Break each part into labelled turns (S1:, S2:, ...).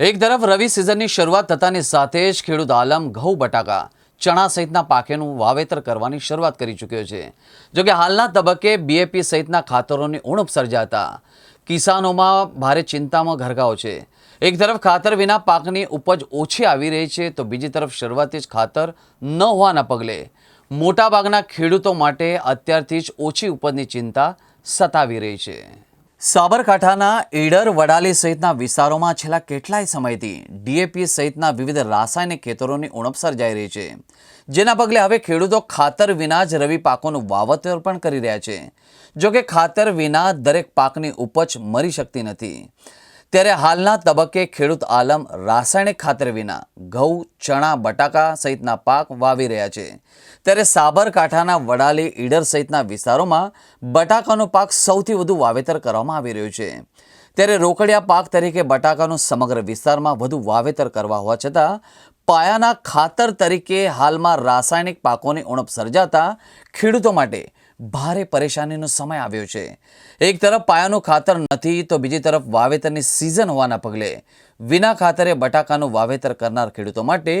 S1: એક તરફ રવિ સિઝનની શરૂઆત થતાની સાથે જ ખેડૂત આલમ ઘઉં, બટાકા, ચણા સહિતના પાકેનું વાવેતર કરવાની શરૂઆત કરી ચૂક્યો છે. જોકે હાલના તબક્કે બીએપી સહિતના ખાતરોની ઉણપ સર્જાતા કિસાનોમાં ભારે ચિંતામાં ઘરગાવ છે. એક તરફ ખાતર વિના પાકની ઉપજ ઓછી આવી રહી છે, તો બીજી તરફ શરૂઆતથી જ ખાતર ન હોવાના પગલે મોટાભાગના ખેડૂતો માટે અત્યારથી જ ઓછી ઉપજની ચિંતા સતાવી રહી છે. સાબરકાંઠાના ઈડર વડાલી સહિતના વિસ્તારોમાં છેલ્લા કેટલાય સમયથી ડીએપી સહિતના વિવિધ રાસાયણિક ખેતરોની ઉણપ સર્જાઈ રહી છે. જેના પગલે હવે ખેડૂતો ખાતર વિના જ રવિ પાકોનું વાવતર પણ કરી રહ્યા છે. જોકે ખાતર વિના દરેક પાકની ઉપજ મરી શકતી નથી. ત્યારે હાલના તબક્કે ખેડૂત આલમ રાસાયણિક ખાતર વિના ઘઉં, ચણા, બટાકા સહિતના પાક વાવી રહ્યા છે. ત્યારે સાબરકાંઠાના વડાલી, ઈડર સહિતના વિસ્તારોમાં બટાકાનો પાક સૌથી વધુ વાવેતર કરવામાં આવી રહ્યું છે. ત્યારે રોકડિયા પાક તરીકે બટાકાનું સમગ્ર વિસ્તારમાં વધુ વાવેતર કરવા હોવા છતાં, પાયાના ખાતર તરીકે હાલમાં રાસાયણિક પાકોની ઉણપ સર્જાતા ખેડૂતો માટે ભારે પરેશાનીનો સમય આવ્યો છે. એક તરફ પાયાનું ખાતર નથી, તો બીજી તરફ વાવેતરની સિઝન હોવાના પગલે વિના ખાતરે બટાકાનું વાવેતર કરનાર ખેડૂતો માટે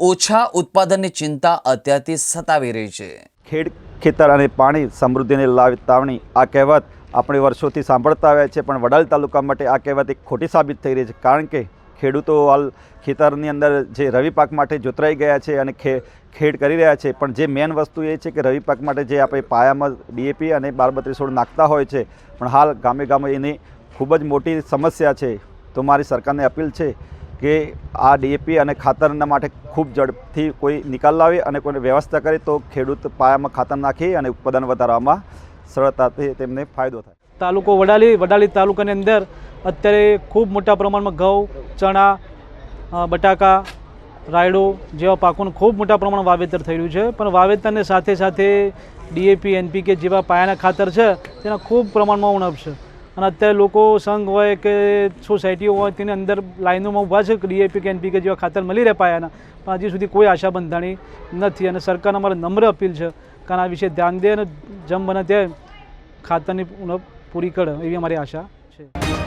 S1: ઓછા ઉત્પાદનની ચિંતા અત્યારથી સતાવી રહી છે.
S2: ખેડ, ખેતર અને પાણી સમૃદ્ધિને લાવી તાવણી, આ કહેવત આપણે વર્ષોથી સાંભળતા આવ્યા છે, પણ વડાલ તાલુકા માટે આ કહેવત એક ખોટી સાબિત થઈ રહી છે, કારણ કે ખેડૂતો હાલ ખેતરની અંદર જે રવિ પાક માટે જોતરાઈ ગયા છે અને ખેડ કરી રહ્યા છે. પણ જે મેન વસ્તુ એ છે કે રવિ પાક માટે જે આપણે પાયામાં ડીએપી અને બાર બત્રીસ સોળ નાખતા હોય છે, પણ હાલ ગામે ગામે એની ખૂબ જ મોટી સમસ્યા છે. તો મારી સરકારને અપીલ છે કે આ ડીએપી અને ખાતરના માટે ખૂબ ઝડપથી કોઈ નિકાલ લાવે અને કોઈને વ્યવસ્થા કરે તો ખેડૂત પાયામાં ખાતર નાખી અને ઉત્પાદન વધારવામાં સરળતાથી તેમને ફાયદો થાય.
S3: તાલુકો વડાલી વડાલી તાલુકાની અંદર અત્યારે ખૂબ મોટા પ્રમાણમાં ઘઉં, ચણા બટાકા, રાયડો જેવા પાકોનું ખૂબ મોટા પ્રમાણમાં વાવેતર થઈ રહ્યું છે. પણ વાવેતરની સાથે સાથે ડીએપી, એનપીકે જેવા પાયાના ખાતર છે, તેના ખૂબ પ્રમાણમાં ઉણપ છે. અને અત્યારે લોકો સંઘ હોય કે સોસાયટીઓ હોય, તેની અંદર લાઈનોમાં ઊભા છે, ડીએપી કે એનપીકે જેવા ખાતર મળી રહે પાયાના. પણ હજી સુધી કોઈ આશા બંધાણી નથી અને સરકારને અમારે નમ્ર અપીલ છે કારણ આ વિશે ધ્યાન દે અને જમ બને તે ખાતરની ઉણપ પૂરી કરે એવી અમારી આશા છે.